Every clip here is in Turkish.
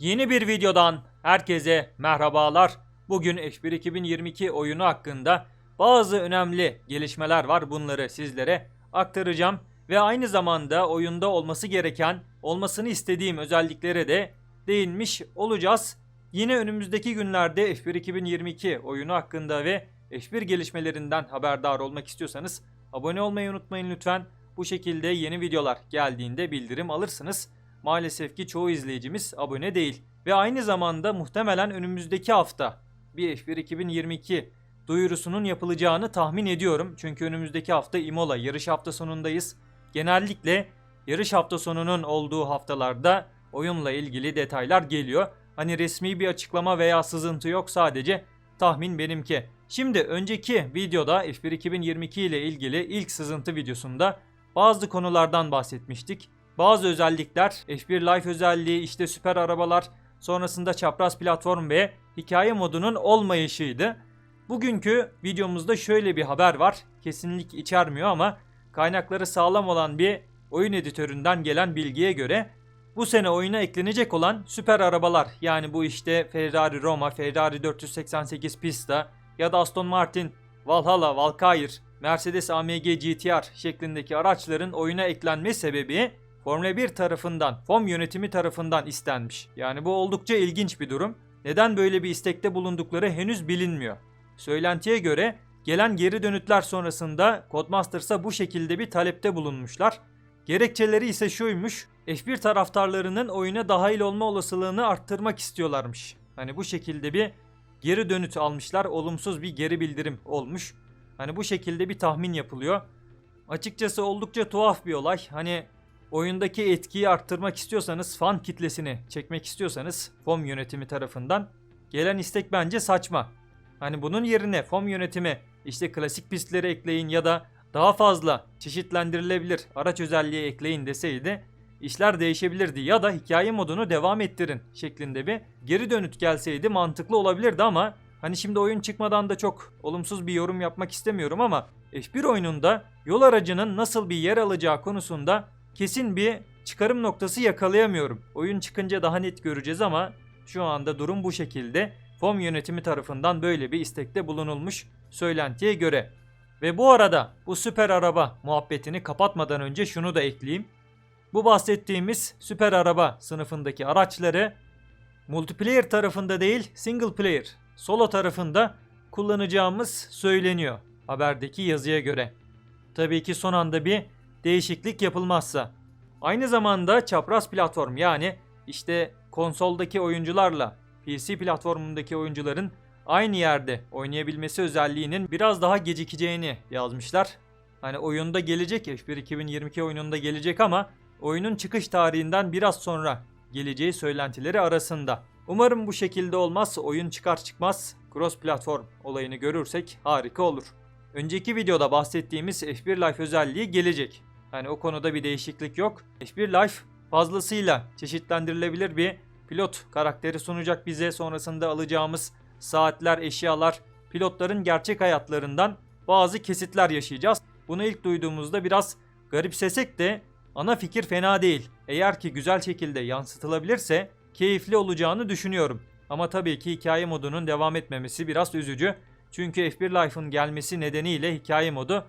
Yeni bir videodan herkese merhabalar. Bugün F1 2022 oyunu hakkında bazı önemli gelişmeler var. Bunları sizlere aktaracağım ve aynı zamanda oyunda olması gereken, olmasını istediğim özelliklere de değinmiş olacağız. Yine önümüzdeki günlerde F1 2022 oyunu hakkında ve F1 gelişmelerinden haberdar olmak istiyorsanız abone olmayı unutmayın lütfen. Bu şekilde yeni videolar geldiğinde bildirim alırsınız. Maalesef ki çoğu izleyicimiz abone değil. Ve aynı zamanda muhtemelen önümüzdeki hafta bir F1 2022 duyurusunun yapılacağını tahmin ediyorum. Çünkü önümüzdeki hafta Imola yarış hafta sonundayız. Genellikle yarış hafta sonunun olduğu haftalarda oyunla ilgili detaylar geliyor. Hani resmi bir açıklama veya sızıntı yok sadece tahmin benimki. Şimdi önceki videoda F1 2022 ile ilgili ilk sızıntı videosunda bazı konulardan bahsetmiştik. Bazı özellikler, F1 Life özelliği, işte süper arabalar, sonrasında çapraz platform ve hikaye modunun olmayışıydı. Bugünkü videomuzda şöyle bir haber var. Kesinlik içermiyor ama kaynakları sağlam olan bir oyun editöründen gelen bilgiye göre bu sene oyuna eklenecek olan süper arabalar yani bu işte Ferrari Roma, Ferrari 488 Pista ya da Aston Martin Valhalla, Valkyrie, Mercedes AMG GTR şeklindeki araçların oyuna eklenme sebebi Formula 1 tarafından, FOM yönetimi tarafından istenmiş. Yani bu oldukça ilginç bir durum. Neden böyle bir istekte bulundukları henüz bilinmiyor. Söylentiye göre gelen geri dönütler sonrasında Codemasters'a bu şekilde bir talepte bulunmuşlar. Gerekçeleri ise şuymuş. F1 taraftarlarının oyuna dahil olma olasılığını arttırmak istiyorlarmış. Hani bu şekilde bir geri dönüt almışlar. Olumsuz bir geri bildirim olmuş. Hani bu şekilde bir tahmin yapılıyor. Açıkçası oldukça tuhaf bir olay. Hani oyundaki etkiyi arttırmak istiyorsanız, fan kitlesini çekmek istiyorsanız FOM yönetimi tarafından gelen istek bence saçma. Hani bunun yerine FOM yönetimi işte klasik pistleri ekleyin ya da daha fazla çeşitlendirilebilir araç özelliği ekleyin deseydi işler değişebilirdi ya da hikaye modunu devam ettirin şeklinde bir geri dönüt gelseydi mantıklı olabilirdi ama hani şimdi oyun çıkmadan da çok olumsuz bir yorum yapmak istemiyorum ama F1 oyununda yol aracının nasıl bir yer alacağı konusunda kesin bir çıkarım noktası yakalayamıyorum. Oyun çıkınca daha net göreceğiz ama şu anda durum bu şekilde. FOM yönetimi tarafından böyle bir istekte bulunulmuş söylentiye göre. Ve bu arada bu süper araba muhabbetini kapatmadan önce şunu da ekleyeyim. Bu bahsettiğimiz süper araba sınıfındaki araçları multiplayer tarafında değil single player solo tarafında kullanacağımız söyleniyor haberdeki yazıya göre. Tabii ki son anda bir değişiklik yapılmazsa. Aynı zamanda çapraz platform yani işte konsoldaki oyuncularla PC platformundaki oyuncuların aynı yerde oynayabilmesi özelliğinin biraz daha gecikeceğini yazmışlar. Hani oyunda gelecek F1 2022 oyununda gelecek ama oyunun çıkış tarihinden biraz sonra geleceği söylentileri arasında. Umarım bu şekilde olmaz. Oyun çıkar çıkmaz cross platform olayını görürsek harika olur. Önceki videoda bahsettiğimiz F1 Life özelliği gelecek. Hani o konuda bir değişiklik yok. F1 Life fazlasıyla çeşitlendirilebilir bir pilot karakteri sunacak bize. Sonrasında alacağımız saatler, eşyalar, pilotların gerçek hayatlarından bazı kesitler yaşayacağız. Bunu ilk duyduğumuzda biraz garipsesek de ana fikir fena değil. Eğer ki güzel şekilde yansıtılabilirse keyifli olacağını düşünüyorum. Ama tabii ki hikaye modunun devam etmemesi biraz üzücü. Çünkü F1 Life'ın gelmesi nedeniyle hikaye modu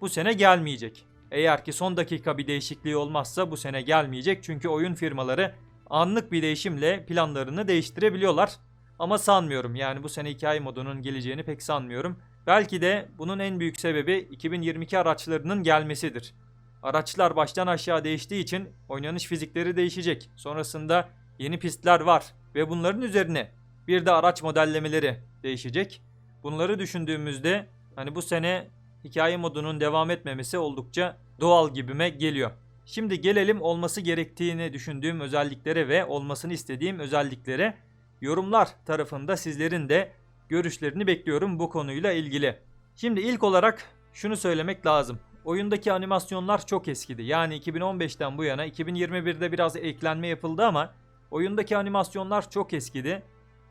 bu sene gelmeyecek. Eğer ki son dakika bir değişikliği olmazsa bu sene gelmeyecek. Çünkü oyun firmaları anlık bir değişimle planlarını değiştirebiliyorlar. Ama sanmıyorum yani bu sene hikaye modunun geleceğini pek sanmıyorum. Belki de bunun en büyük sebebi 2022 araçlarının gelmesidir. Araçlar baştan aşağı değiştiği için oynanış fizikleri değişecek. Sonrasında yeni pistler var ve bunların üzerine bir de araç modellemeleri değişecek. Bunları düşündüğümüzde hani bu sene hikaye modunun devam etmemesi oldukça doğal gibime geliyor. Şimdi gelelim olması gerektiğini düşündüğüm özelliklere ve olmasını istediğim özelliklere. Yorumlar tarafında sizlerin de görüşlerini bekliyorum bu konuyla ilgili. Şimdi ilk olarak şunu söylemek lazım. Oyundaki animasyonlar çok eskidi. Yani 2015'ten bu yana 2021'de biraz eklenme yapıldı ama oyundaki animasyonlar çok eskidi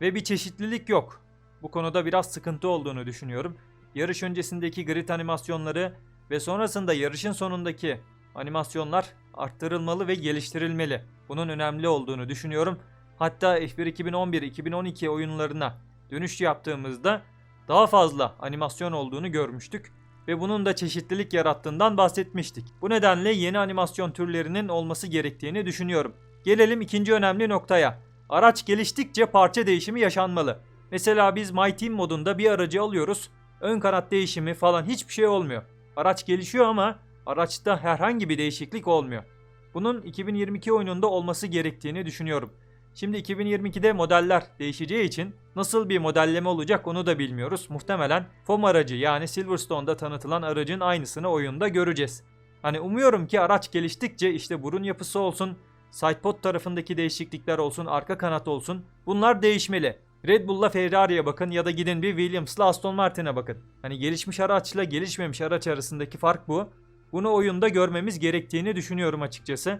ve bir çeşitlilik yok. Bu konuda biraz sıkıntı olduğunu düşünüyorum. Yarış öncesindeki grid animasyonları ve sonrasında yarışın sonundaki animasyonlar arttırılmalı ve geliştirilmeli. Bunun önemli olduğunu düşünüyorum. Hatta F1 2011, 2012 oyunlarına dönüş yaptığımızda daha fazla animasyon olduğunu görmüştük ve bunun da çeşitlilik yarattığından bahsetmiştik. Bu nedenle yeni animasyon türlerinin olması gerektiğini düşünüyorum. Gelelim ikinci önemli noktaya. Araç geliştikçe parça değişimi yaşanmalı. Mesela biz My Team modunda bir aracı alıyoruz. Ön kanat değişimi falan hiçbir şey olmuyor. Araç gelişiyor ama araçta herhangi bir değişiklik olmuyor. Bunun 2022 oyununda olması gerektiğini düşünüyorum. Şimdi 2022'de modeller değişeceği için nasıl bir modelleme olacak onu da bilmiyoruz. Muhtemelen FOM aracı yani Silverstone'da tanıtılan aracın aynısını oyunda göreceğiz. Hani umuyorum ki araç geliştikçe işte burun yapısı olsun, sidepod tarafındaki değişiklikler olsun, arka kanat olsun bunlar değişmeli. Red Bull'la Ferrari'ye bakın ya da gidin bir Williams'la Aston Martin'e bakın. Hani gelişmiş araçla gelişmemiş araç arasındaki fark bu. Bunu oyunda görmemiz gerektiğini düşünüyorum açıkçası.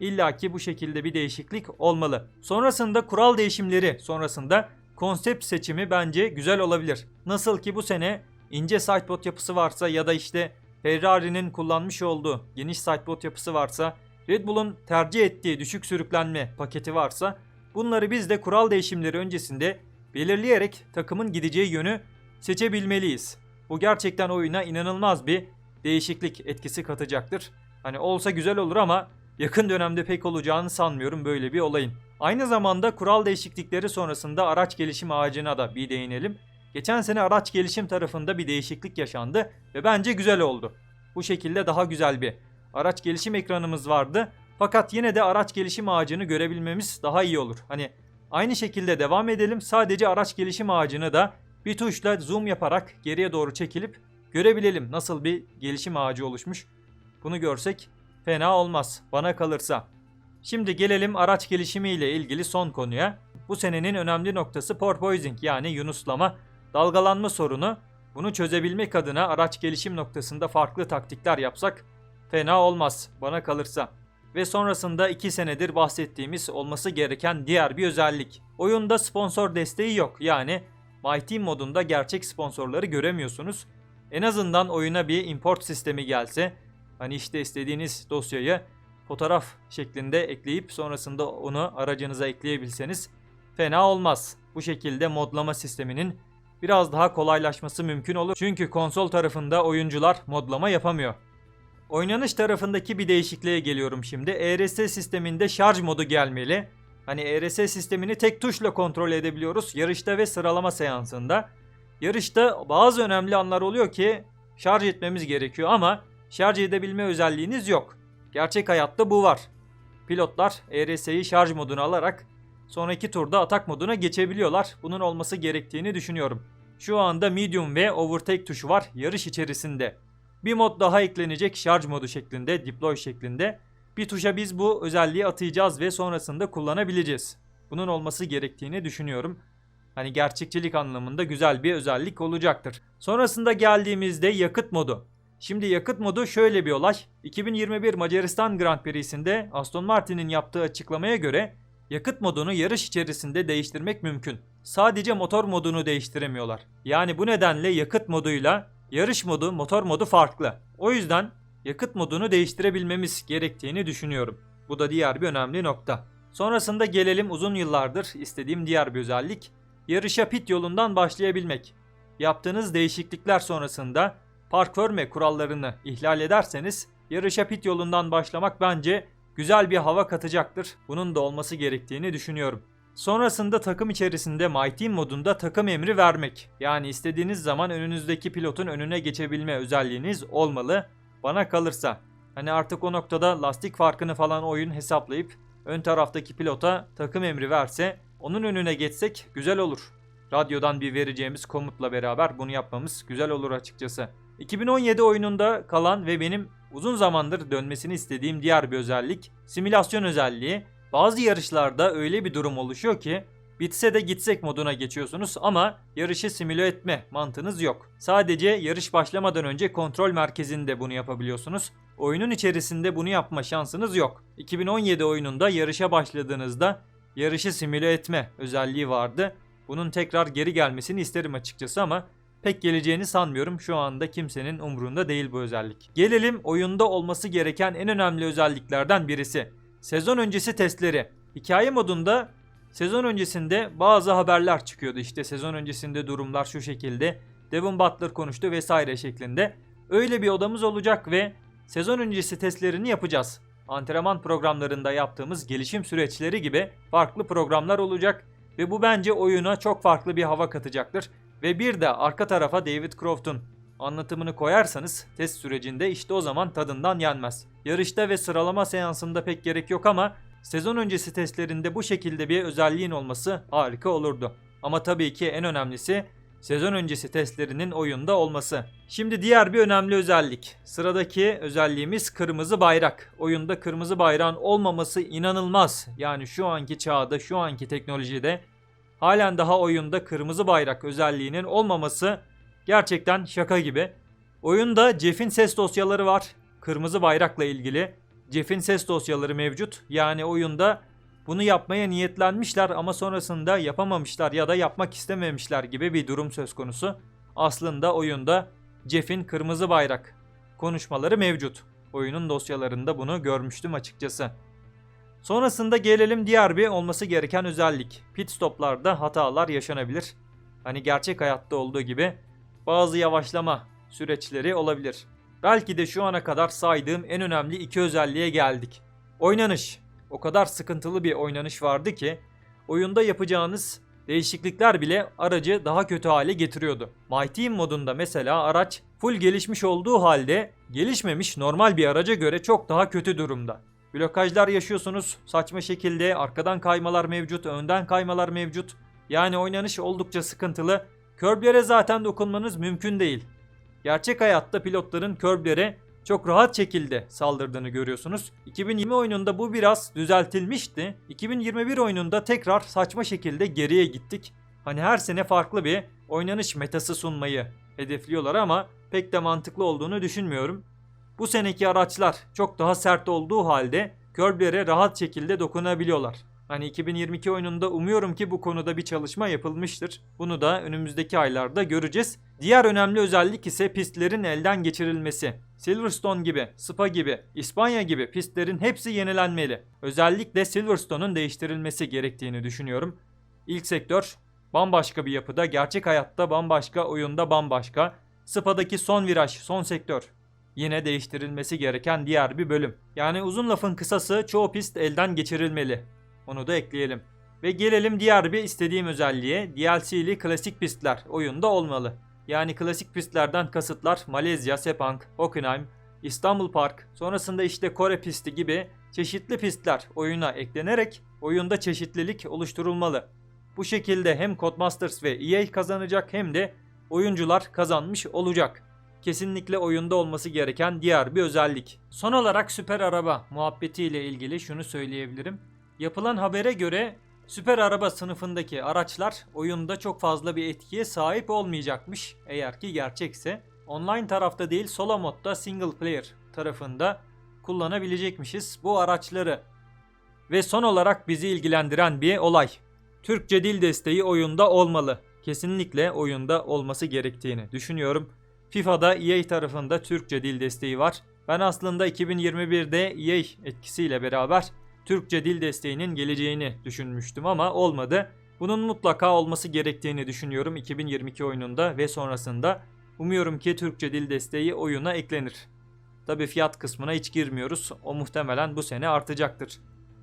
İlla ki bu şekilde bir değişiklik olmalı. Sonrasında kural değişimleri sonrasında konsept seçimi bence güzel olabilir. Nasıl ki bu sene ince sidepod yapısı varsa ya da işte Ferrari'nin kullanmış olduğu geniş sidepod yapısı varsa, Red Bull'un tercih ettiği düşük sürüklenme paketi varsa bunları biz de kural değişimleri öncesinde belirleyerek takımın gideceği yönü seçebilmeliyiz. Bu gerçekten oyuna inanılmaz bir değişiklik etkisi katacaktır. Hani olsa güzel olur ama yakın dönemde pek olacağını sanmıyorum böyle bir olayın. Aynı zamanda kural değişiklikleri sonrasında araç gelişim ağacına da bir değinelim. Geçen sene araç gelişim tarafında bir değişiklik yaşandı ve bence güzel oldu. Bu şekilde daha güzel bir araç gelişim ekranımız vardı. Fakat yine de araç gelişim ağacını görebilmemiz daha iyi olur. Hani aynı şekilde devam edelim. Sadece araç gelişim ağacını da bir tuşla zoom yaparak geriye doğru çekilip görebilelim nasıl bir gelişim ağacı oluşmuş. Bunu görsek fena olmaz bana kalırsa. Şimdi gelelim araç gelişimi ile ilgili son konuya. Bu senenin önemli noktası porpoising yani yunuslama, dalgalanma sorunu. Bunu çözebilmek adına araç gelişim noktasında farklı taktikler yapsak fena olmaz bana kalırsa. Ve sonrasında 2 senedir bahsettiğimiz olması gereken diğer bir özellik. Oyunda sponsor desteği yok yani My Team modunda gerçek sponsorları göremiyorsunuz. En azından oyuna bir import sistemi gelse, hani işte istediğiniz dosyayı fotoğraf şeklinde ekleyip sonrasında onu aracınıza ekleyebilseniz fena olmaz. Bu şekilde modlama sisteminin biraz daha kolaylaşması mümkün olur. Çünkü konsol tarafında oyuncular modlama yapamıyor. Oynanış tarafındaki bir değişikliğe geliyorum şimdi. ERS sisteminde şarj modu gelmeli. Hani ERS sistemini tek tuşla kontrol edebiliyoruz yarışta ve sıralama seansında. Yarışta bazı önemli anlar oluyor ki şarj etmemiz gerekiyor ama şarj edebilme özelliğiniz yok. Gerçek hayatta bu var. Pilotlar ERS'yi şarj moduna alarak sonraki turda atak moduna geçebiliyorlar. Bunun olması gerektiğini düşünüyorum. Şu anda medium ve overtake tuşu var yarış içerisinde. Bir mod daha eklenecek şarj modu şeklinde, deploy şeklinde. Bir tuşa biz bu özelliği atayacağız ve sonrasında kullanabileceğiz. Bunun olması gerektiğini düşünüyorum. Hani gerçekçilik anlamında güzel bir özellik olacaktır. Sonrasında geldiğimizde yakıt modu. Şimdi yakıt modu şöyle bir olay. 2021 Macaristan Grand Prix'sinde Aston Martin'in yaptığı açıklamaya göre yakıt modunu yarış içerisinde değiştirmek mümkün. Sadece motor modunu değiştiremiyorlar. Yani bu nedenle yakıt moduyla yarış modu, motor modu farklı. O yüzden yakıt modunu değiştirebilmemiz gerektiğini düşünüyorum. Bu da diğer bir önemli nokta. Sonrasında gelelim uzun yıllardır istediğim diğer bir özellik. Yarışa pit yolundan başlayabilmek. Yaptığınız değişiklikler sonrasında park verme kurallarını ihlal ederseniz yarışa pit yolundan başlamak bence güzel bir hava katacaktır. Bunun da olması gerektiğini düşünüyorum. Sonrasında takım içerisinde My Team modunda takım emri vermek. Yani istediğiniz zaman önünüzdeki pilotun önüne geçebilme özelliğiniz olmalı. Bana kalırsa. Hani artık o noktada lastik farkını falan oyun hesaplayıp ön taraftaki pilota takım emri verse onun önüne geçsek güzel olur. Radyodan bir vereceğimiz komutla beraber bunu yapmamız güzel olur açıkçası. 2017 oyununda kalan ve benim uzun zamandır dönmesini istediğim diğer bir özellik simülasyon özelliği. Bazı yarışlarda öyle bir durum oluşuyor ki bitse de gitsek moduna geçiyorsunuz ama yarışı simüle etme mantığınız yok. Sadece yarış başlamadan önce kontrol merkezinde bunu yapabiliyorsunuz. Oyunun içerisinde bunu yapma şansınız yok. 2017 oyununda yarışa başladığınızda yarışı simüle etme özelliği vardı. Bunun tekrar geri gelmesini isterim açıkçası ama pek geleceğini sanmıyorum. Şu anda kimsenin umrunda değil bu özellik. Gelelim oyunda olması gereken en önemli özelliklerden birisi. Sezon öncesi testleri. Hikaye modunda sezon öncesinde bazı haberler çıkıyordu. İşte sezon öncesinde durumlar şu şekilde. Devon Butler konuştu vesaire şeklinde. Öyle bir odamız olacak ve sezon öncesi testlerini yapacağız. Antrenman programlarında yaptığımız gelişim süreçleri gibi farklı programlar olacak ve bu bence oyuna çok farklı bir hava katacaktır. Ve bir de arka tarafa David Croft'un anlatımını koyarsanız test sürecinde işte o zaman tadından yenmez. Yarışta ve sıralama seansında pek gerek yok ama sezon öncesi testlerinde bu şekilde bir özelliğin olması harika olurdu. Ama tabii ki en önemlisi sezon öncesi testlerinin oyunda olması. Şimdi diğer bir önemli özellik. Sıradaki özelliğimiz kırmızı bayrak. Oyunda kırmızı bayrağın olmaması inanılmaz. Yani şu anki çağda, şu anki teknolojide halen daha oyunda kırmızı bayrak özelliğinin olmaması gerçekten şaka gibi. Oyunda Jeff'in ses dosyaları var. Kırmızı bayrakla ilgili. Jeff'in ses dosyaları mevcut. Yani oyunda bunu yapmaya niyetlenmişler ama sonrasında yapamamışlar ya da yapmak istememişler gibi bir durum söz konusu. Aslında oyunda Jeff'in kırmızı bayrak konuşmaları mevcut. Oyunun dosyalarında bunu görmüştüm açıkçası. Sonrasında gelelim diğer bir olması gereken özellik. Pit stoplarda hatalar yaşanabilir. Hani gerçek hayatta olduğu gibi bazı yavaşlama süreçleri olabilir. Belki de şu ana kadar saydığım en önemli iki özelliğe geldik. Oynanış. O kadar sıkıntılı bir oynanış vardı ki oyunda yapacağınız değişiklikler bile aracı daha kötü hale getiriyordu. My Team modunda mesela araç full gelişmiş olduğu halde gelişmemiş normal bir araca göre çok daha kötü durumda. Blokajlar yaşıyorsunuz saçma şekilde arkadan kaymalar mevcut, önden kaymalar mevcut. Yani oynanış oldukça sıkıntılı. Körblere zaten dokunmanız mümkün değil. Gerçek hayatta pilotların körblere çok rahat şekilde saldırdığını görüyorsunuz. 2020 oyununda bu biraz düzeltilmişti. 2021 oyununda tekrar saçma şekilde geriye gittik. Hani her sene farklı bir oynanış metası sunmayı hedefliyorlar ama pek de mantıklı olduğunu düşünmüyorum. Bu seneki araçlar çok daha sert olduğu halde körblere rahat şekilde dokunabiliyorlar. Hani 2022 oyununda umuyorum ki bu konuda bir çalışma yapılmıştır. Bunu da önümüzdeki aylarda göreceğiz. Diğer önemli özellik ise pistlerin elden geçirilmesi. Silverstone gibi, Spa gibi, İspanya gibi pistlerin hepsi yenilenmeli. Özellikle Silverstone'un değiştirilmesi gerektiğini düşünüyorum. İlk sektör bambaşka bir yapıda, gerçek hayatta bambaşka, oyunda bambaşka. Spa'daki son viraj, son sektör. Yine değiştirilmesi gereken diğer bir bölüm. Yani uzun lafın kısası çoğu pist elden geçirilmeli. Onu da ekleyelim. Ve gelelim diğer bir istediğim özelliğe. DLC'li klasik pistler oyunda olmalı. Yani klasik pistlerden kasıtlar Malezya, Sepang, Hockenheim, İstanbul Park, sonrasında işte Kore pisti gibi çeşitli pistler oyuna eklenerek oyunda çeşitlilik oluşturulmalı. Bu şekilde hem Codemasters ve EA kazanacak hem de oyuncular kazanmış olacak. Kesinlikle oyunda olması gereken diğer bir özellik. Son olarak süper araba muhabbetiyle ilgili şunu söyleyebilirim. Yapılan habere göre süper araba sınıfındaki araçlar oyunda çok fazla bir etkiye sahip olmayacakmış eğer ki gerçekse. Online tarafta değil solo modda single player tarafında kullanabilecekmişiz bu araçları. Ve son olarak bizi ilgilendiren bir olay. Türkçe dil desteği oyunda olmalı. Kesinlikle oyunda olması gerektiğini düşünüyorum. FIFA'da EA tarafında Türkçe dil desteği var. Ben aslında 2021'de EA etkisiyle beraber Türkçe dil desteğinin geleceğini düşünmüştüm ama olmadı. Bunun mutlaka olması gerektiğini düşünüyorum 2022 oyununda ve sonrasında. Umuyorum ki Türkçe dil desteği oyuna eklenir. Tabi fiyat kısmına hiç girmiyoruz. O muhtemelen bu sene artacaktır.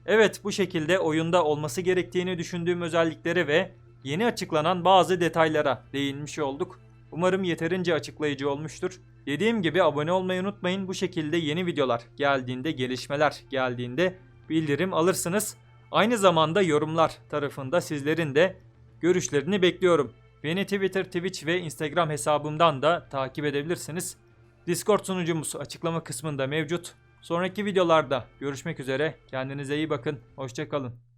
Evet bu şekilde oyunda olması gerektiğini düşündüğüm özelliklere ve yeni açıklanan bazı detaylara değinmiş olduk. Umarım yeterince açıklayıcı olmuştur. Dediğim gibi abone olmayı unutmayın. Bu şekilde yeni videolar geldiğinde, gelişmeler geldiğinde bildirim alırsınız. Aynı zamanda yorumlar tarafında sizlerin de görüşlerini bekliyorum. Beni Twitter, Twitch ve Instagram hesabımdan da takip edebilirsiniz. Discord sunucumuz açıklama kısmında mevcut. Sonraki videolarda görüşmek üzere. Kendinize iyi bakın. Hoşçakalın.